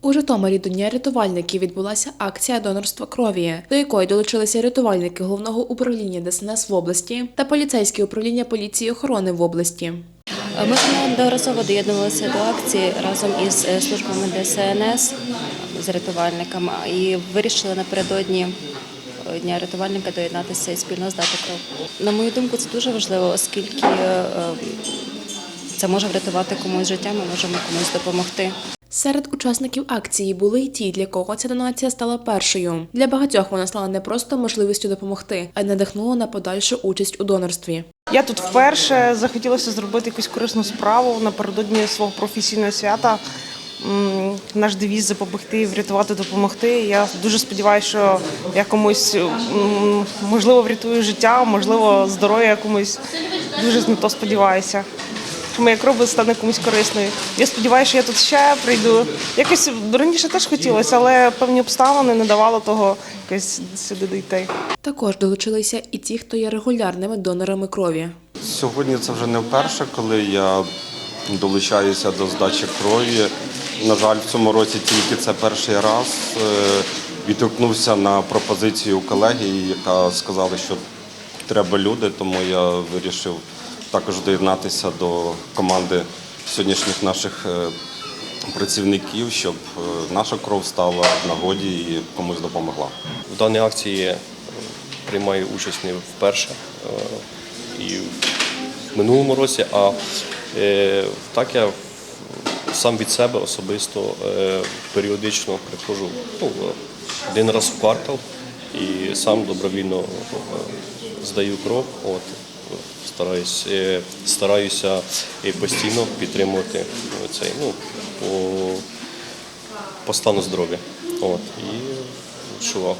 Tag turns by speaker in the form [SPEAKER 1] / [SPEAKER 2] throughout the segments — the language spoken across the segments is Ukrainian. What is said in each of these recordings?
[SPEAKER 1] У Житомирі до Дня рятувальників відбулася акція донорства крові, до якої долучилися рятувальники головного управління ДСНС в області та поліцейське управління поліції охорони в області.
[SPEAKER 2] Ми неодноразово доєднувалися до акції разом із е, службами ДСНС з рятувальниками і вирішили напередодні е, дня рятувальника доєднатися і спільно здати кров. На мою думку, це дуже важливо, оскільки е, це може врятувати комусь життя, ми можемо комусь допомогти.
[SPEAKER 1] Серед учасників акції були й ті, для кого ця донація стала першою. Для багатьох вона стала не просто можливістю допомогти, а й надихнула на подальшу участь у донорстві.
[SPEAKER 3] Я тут вперше захотілося зробити якусь корисну справу напередодні свого професійного свята. Наш девіз запобігти, врятувати, допомогти. Я дуже сподіваюся, що я комусь можливо врятую життя, можливо, здоров'я комусь. Дуже на то сподіваюся. Що моя кров стане комусь корисною. Я сподіваюся, що я тут ще прийду. Якось раніше теж хотілося, але певні обставини не давали того якось сюди дійти.
[SPEAKER 1] Також долучилися і ті, хто є регулярними донорами крові.
[SPEAKER 4] Сьогодні це вже не вперше, коли я долучаюся до здачі крові. На жаль, в цьому році тільки це перший раз. Е, Відгукнувся на пропозицію колеги, яка сказала, що треба люди, тому я вирішив також доєднатися до команди сьогоднішніх наших е, працівників, щоб е, наша кров стала в нагоді і комусь допомогла.
[SPEAKER 5] В даній акції е, приймаю участь не вперше і в минулому році, а так я сам від себе особисто періодично приходжу ну, один раз в квартал і сам добровільно здаю кров. От, стараюсь, е, стараюся постійно підтримувати цей, ну, по, по стану здоров'я. От, і що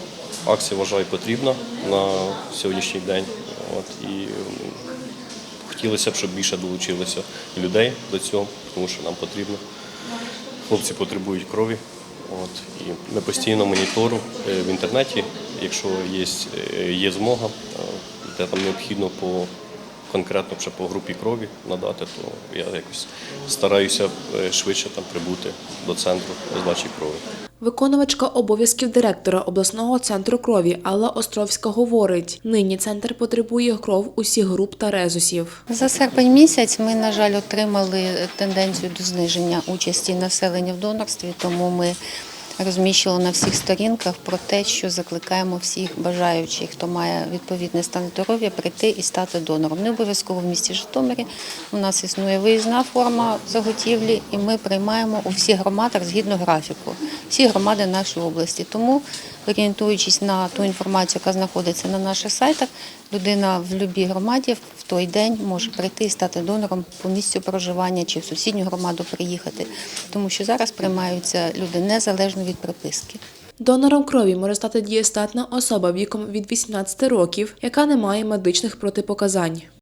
[SPEAKER 5] акція вважаю потрібна на сьогоднішній день. От, і хотілося б, щоб більше долучилося людей до цього, тому що нам потрібно. Хлопці потребують крові. От, і ми постійно монітору е, в інтернеті, якщо є, е, є змога, е, де там необхідно по конкретно вже по групі крові надати, то я якось стараюся е, швидше там прибути до центру здачі крові.
[SPEAKER 1] Виконувачка обов'язків директора обласного центру крові Алла Островська говорить: нині центр потребує кров усіх груп та резусів.
[SPEAKER 6] За серпень місяць ми, на жаль, отримали тенденцію до зниження участі населення в донорстві, тому ми розміщили на всіх сторінках про те, що закликаємо всіх бажаючих, хто має відповідний стан здоров'я, прийти і стати донором. Не обов'язково в місті Житомирі. У нас існує виїзна форма заготівлі, і ми приймаємо у всіх громадах згідно графіку, всі громади нашої області. Тому, орієнтуючись на ту інформацію, яка знаходиться на наших сайтах, людина в будь-якій громаді в той день може прийти і стати донором по місцю проживання чи в сусідню громаду приїхати, тому що зараз приймаються люди незалежно від приписки.
[SPEAKER 1] Донором крові може стати дієстатна особа віком від 18 років, яка не має медичних протипоказань.